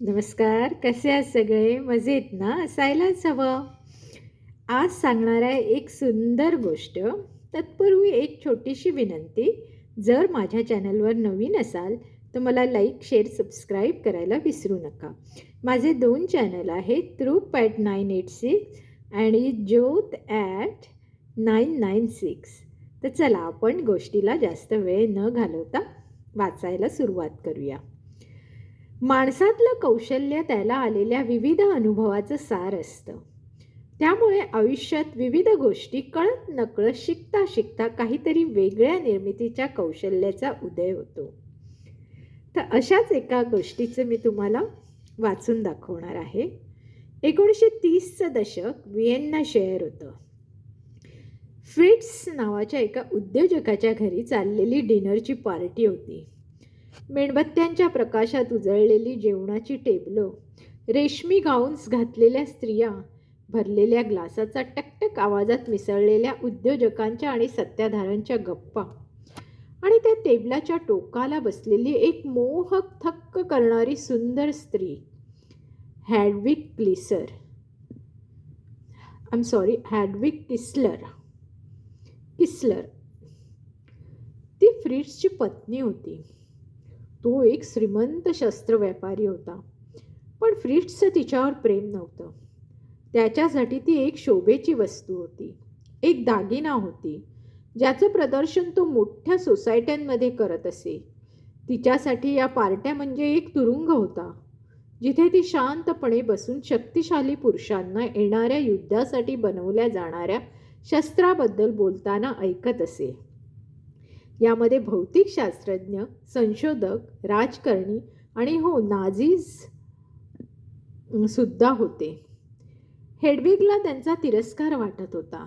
नमस्कार कसे आहात सगळे? मजेत ना? असायलाच हवं. आज सांगणार आहे एक सुंदर गोष्ट. तत्पूर्वी एक छोटीशी विनंती. जर माझ्या चॅनलवर नवीन असाल तर मला लाईक शेअर सबस्क्राईब करायला विसरू नका. माझे दोन चॅनल आहेत त्रुप ॲट नाईन एट सिक्स आणि Jyot at nine nine six तर चला आपण गोष्टीला जास्त वेळ न घालवता वाचायला सुरुवात करूया. माणसातलं कौशल्य त्याला आलेल्या विविध अनुभवाचं सार असतं. त्यामुळे आयुष्यात विविध गोष्टी कळत नकळत शिकता शिकता काहीतरी वेगळ्या निर्मितीच्या कौशल्याचा उदय होतो. तर अशाच एका गोष्टीचं मी तुम्हाला वाचून दाखवणार आहे. एकोणीसशे तीसचं दशक व्हिएन्ना शहर होतं. फ्रिट्स नावाच्या एका उद्योजकाच्या घरी चाललेली डिनरची पार्टी होती. मेणबत्त्यांच्या प्रकाशात उजळलेली जेवणाची टेबलं रेशमी गाऊन्स घातलेल्या स्त्रिया भरलेल्या ग्लासाचा टकटक आवाजात मिसळलेल्या उद्योजकांच्या आणि सत्ताधाऱ्यांच्या गप्पा आणि त्या टेबलाच्या टोकाला बसलेली एक मोहक थक्क करणारी सुंदर स्त्री Hedwig Kiesler. I am sorry Hedwig Kiesler. Kiesler. ती फ्रिट्सची पत्नी होती. तो एक श्रीमंत शस्त्र व्यापारी होता. पण फ्रिट्सचं तिच्यावर प्रेम नव्हतं. त्याच्यासाठी ती एक शोभेची वस्तू होती. एक दागिना होती. ज्याचं प्रदर्शन तो मोठ्या सोसायट्यांमध्ये करत असे. तिच्यासाठी या पार्ट्या म्हणजे एक तुरुंग होता. जिथे ती शांतपणे बसून शक्तिशाली पुरुषांना येणाऱ्या युद्धासाठी बनवल्या जाणाऱ्या शस्त्राबद्दल बोलताना ऐकत असे. यामध्ये भौतिकशास्त्रज्ञ संशोधक राजकारणी आणि हो नाझीज सुद्धा होते. हेडविगला त्यांचा तिरस्कार वाटत होता.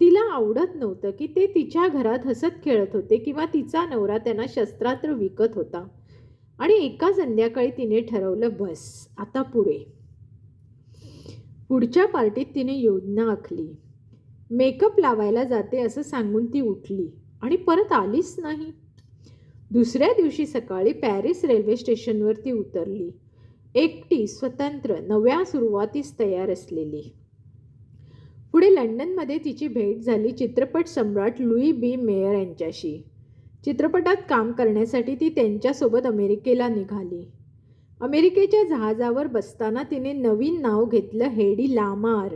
तिला आवडत नव्हतं की ते तिच्या घरात हसत खेळत होते किंवा तिचा नवरा त्यांना शस्त्रास्त्र विकत होता. आणि एका संध्याकाळी तिने ठरवलं बस आता पुरे पुढच्या पार्टीत तिने योजना आखली. मेकअप लावायला जाते असं सांगून ती उठली. आणि परत आलीच नाही. दुसऱ्या दिवशी सकाळी पॅरिस रेल्वे स्टेशनवर ती उतरली. एकटी स्वतंत्र नव्या सुरुवातीस तयार असलेली. पुढे लंडनमध्ये तिची भेट झाली चित्रपट सम्राट लुई बी. मेयर यांच्याशी. चित्रपटात काम करण्यासाठी ती त्यांच्यासोबत अमेरिकेला निघाली. अमेरिकेच्या जहाजावर बसताना तिने नवीन नाव घेतलं हेडी लामार.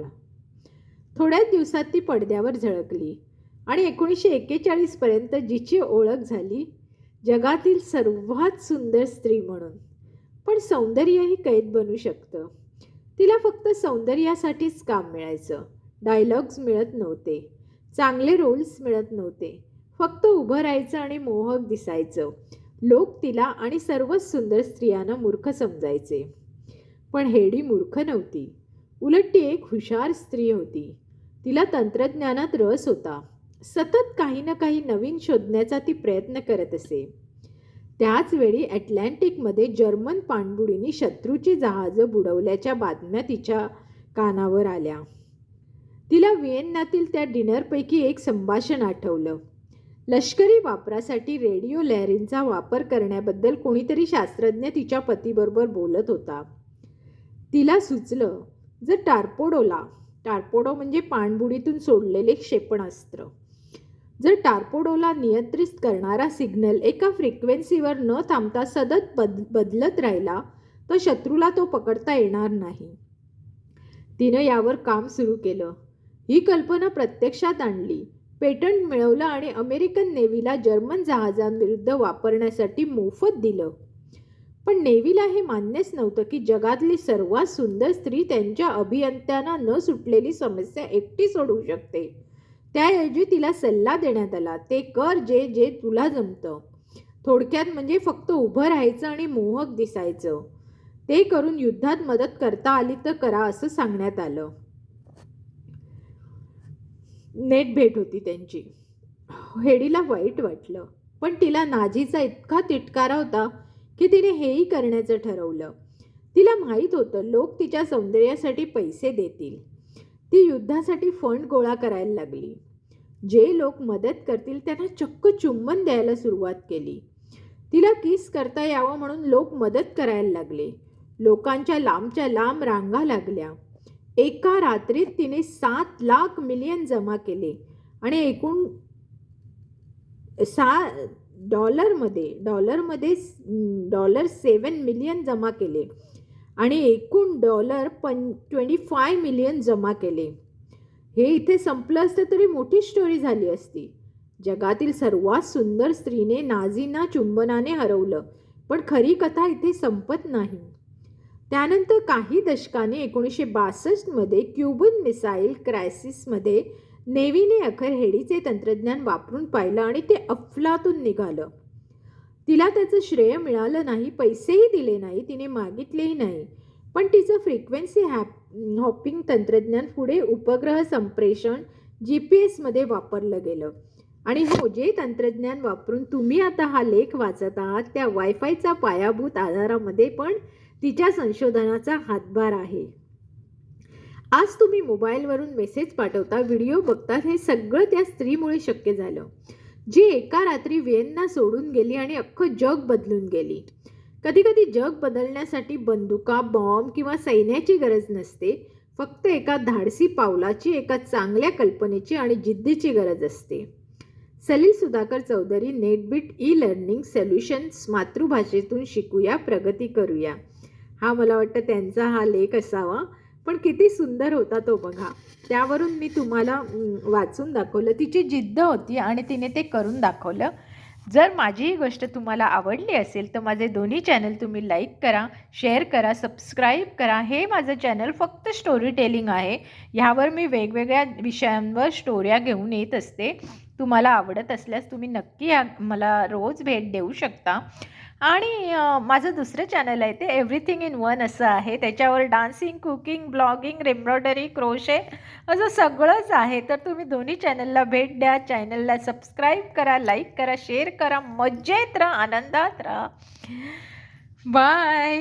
थोड्याच दिवसात ती पडद्यावर झळकली. आणि एकोणीसशे एक्केचाळीसपर्यंत जिची ओळख झाली जगातील सर्वात सुंदर स्त्री म्हणून. पण सौंदर्यही कैद बनू शकतं. तिला फक्त सौंदर्यासाठीच काम मिळायचं. डायलॉग्स मिळत नव्हते. चांगले रोल्स मिळत नव्हते. फक्त उभं राहायचं आणि मोहक दिसायचं. लोक तिला आणि सर्वच सुंदर स्त्रियांना मूर्ख समजायचे. पण हेडी मूर्ख नव्हती. उलट ती एक हुशार स्त्री होती. तिला तंत्रज्ञानात रस होता. सतत काही ना काही नवीन शोधण्याचा ती प्रयत्न करत असे. त्याचवेळी अटलांटिकमध्ये ॲटलांटिकमध्ये जर्मन पाणबुडींनी शत्रूची जहाजं बुडवल्याच्या बातम्या तिच्या कानावर आल्या. तिला व्हिएन्नातील त्या डिनरपैकी एक संभाषण आठवलं. लष्करी वापरासाठी रेडिओ लहरींचा वापर करण्याबद्दल कोणीतरी शास्त्रज्ञ तिच्या पतीबरोबर बोलत होता. तिला सुचलं जर टार्पोडोला टार्पोडो म्हणजे पाणबुडीतून सोडलेले क्षेपणास्त्र. जर टार्पोडोला नियंत्रित करणारा सिग्नल एका फ्रिक्वेन्सीवर न थांबता सतत बद बदलत राहिला तर शत्रूला तो पकडता येणार नाही. तिनं यावर काम सुरू केलं. ही कल्पना प्रत्यक्षात आणली. पेटंट मिळवलं आणि अमेरिकन नेव्हीला जर्मन जहाजांविरुद्ध वापरण्यासाठी मोफत दिलं. पण नेव्हीला हे मान्यच नव्हतं की जगातली सर्वात सुंदर स्त्री त्यांच्या अभियंत्यांना न सुटलेली समस्या एकटी सोडवू शकते. त्याऐवजी तिला सल्ला देण्यात आला. ते कर जे जे तुला जमतं. थोडक्यात म्हणजे फक्त उभं राहायचं आणि मोहक दिसायचं. ते करून युद्धात मदत करता आली तर करा असं सांगण्यात आलं. नेट भेट होती त्यांची. हेडीला वाईट वाटलं. पण तिला नाजीचा इतका तिटकारा होता की तिने हेही करण्याचं ठरवलं. तिला माहीत होतं लोक तिच्या सौंदर्यासाठी पैसे देतील. ती युद्धासाठी फंड गोळा करायला लागली. जे लोक मदत करतील त्यांना चक्क चुंबन द्यायला सुरुवात केली. तिला किस करता यावं म्हणून लोक मदत करायला लागले. लोकांच्या लांबच्या लांब रांगा लागल्या. एका रात्रीत तिने सात लाख मिलियन जमा केले आणि एकूण सा डॉलरमध्ये डॉलरमध्ये डॉलर सेवन मिलियन जमा केले. आणि एकूण डॉलर पं ट्वेंटी फाय मिलियन जमा केले. हे इथे संपलं असतं तरी मोठी स्टोरी झाली असती. जगातील सर्वात सुंदर स्त्रीने नाझींना चुंबनाने हरवलं पण खरी कथा इथे संपत नाही. त्यानंतर काही दशकाने एकोणीसशे बासष्टमध्ये क्युबन मिसाईल क्रायसिसमध्ये नेव्हीने अखेर हेडीचे तंत्रज्ञान वापरून पाहिलं आणि ते अफलातून निघालं. तिला त्याचं श्रेय मिळालं नाही पैसेही दिले नाही तिने मागितलेही नाही. पण तिचं फ्रिक्वेन्सी हॅप हॉपिंग तंत्रज्ञान पुढे उपग्रह संप्रेषण जी पी एसमध्ये वापरलं गेलं. आणि हो जे तंत्रज्ञान वापरून तुम्ही आता हा लेख वाचत आहात त्या वायफायचा पायाभूत आधारामध्ये पण तिच्या संशोधनाचा हातभार आहे. आज तुम्ही मोबाईलवरून मेसेज पाठवता व्हिडिओ बघतात हे सगळं त्या स्त्रीमुळे शक्य झालं. जी एका रात्री विएन्ना सोडून गेली आणि अख्खं जग बदलून गेली. कधी कधी जग बदलण्यासाठी बंदुका बॉम्ब किंवा सैन्याची गरज नसते. फक्त एका धाडसी पावलाची एका चांगल्या कल्पनेची आणि जिद्दीची गरज असते. Salil Sudhakar Chaudhari Netbit e learning solutions मातृभाषेतून शिकूया प्रगती करूया. हा मला वाटतं त्यांचा हा लेख असावा. पण किती सुंदर होता तो बघा. त्यावरून मी तुम्हाला वाचून दाखवलं. तिची जिद्द होती आणि तिने ते करून दाखवलं. जर माझी ही गोष्ट तुम्हाला आवडली असेल तर माझे दोन्ही चॅनल तुम्ही लाईक करा शेअर करा सबस्क्राईब करा. हे माझं चॅनल फक्त स्टोरी टेलिंग आहे. ह्यावर मी वेगवेगळ्या विषयांवर स्टोऱ्या घेऊन येत असते. तुम्हाला आवडत असल्यास तुम्ही नक्की मला रोज भेट देऊ शकता. आणि माझं दुसरं चॅनल आहे ते एव्हरीथिंग इन वन असं आहे. त्याच्यावर dancing cooking blogging embroidery crochet असं सगळंच आहे. तर तुम्ही दोन्ही चॅनलला भेट द्या. चॅनलला सबस्क्राईब करा लाईक करा शेअर करा. मजेत राहा आनंदात राहा. बाय